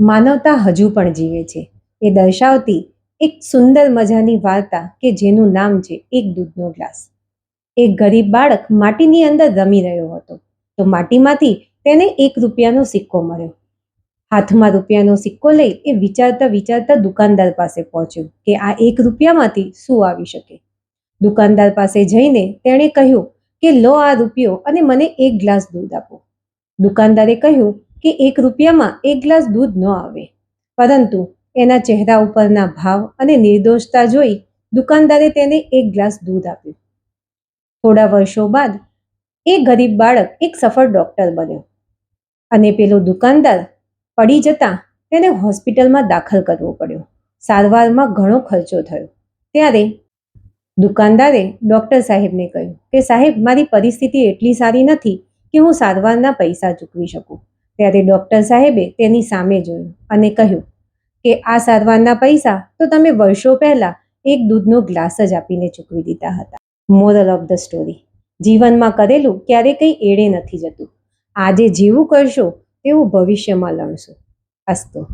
માનવતા હજુ પણ જીવે છે. એ દર્શાવતી એક સુંદર મજાની વાર્તા કે જેનું નામ છે એક દૂધનો ગ્લાસ. એક ગરીબ બાળક માટીની અંદર રમી રહ્યો હતો. તો માટીમાંથી તેને એક રૂપિયાનો સિક્કો મળ્યો. હાથમાં રૂપિયાનો સિક્કો લઈ એ વિચારતા વિચારતા દુકાનદાર પાસે પહોંચ્યો કે આ એક રૂપિયામાંથી શું આવી શકે? દુકાનદાર પાસે જઈને તેણે કહ્યું કે લો આ રૂપિયો અને મને એક ગ્લાસ દૂધ આપો. દુકાનદારે કહ્યું કે એક રૂપિયામાં એક ગ્લાસ દૂધ ન આવે. પરંતુ એના ચહેરા ઉપરના ભાવ અને નિર્દોષતા જોઈ દુકાનદારે તેને એક ગ્લાસ દૂધ આપ્યું. થોડા વર્ષો બાદ એ ગરીબ બાળક એક સફળ ડોક્ટર બન્યો. અને પેલો દુકાનદાર પડી જતાં તેને હોસ્પિટલમાં દાખલ કરવો પડ્યો. સારવારમાં ઘણો ખર્ચો થયો. ત્યારે દુકાનદારે ડૉક્ટર સાહેબને કહ્યું કે, સાહેબ, મારી પરિસ્થિતિ એટલી સારી નથી કે હું સારવારના પૈસા ચૂકવી શકું. ત્યારે ડૉક્ટર સાહેબે તેની સામે જોયું અને કહ્યું કે આ સારવારના પૈસા તો તમે વર્ષો પહેલાં એક દૂધનો ગ્લાસ જ આપીને ચૂકવી દીધા હતા. મોરલ ઓફ ધ સ્ટોરી જીવનમાં કરેલું ક્યારે કંઈ એળે નથી જતું. આજે જેવું કરશો તેવું ભવિષ્યમાં લણશો અસ્તુ.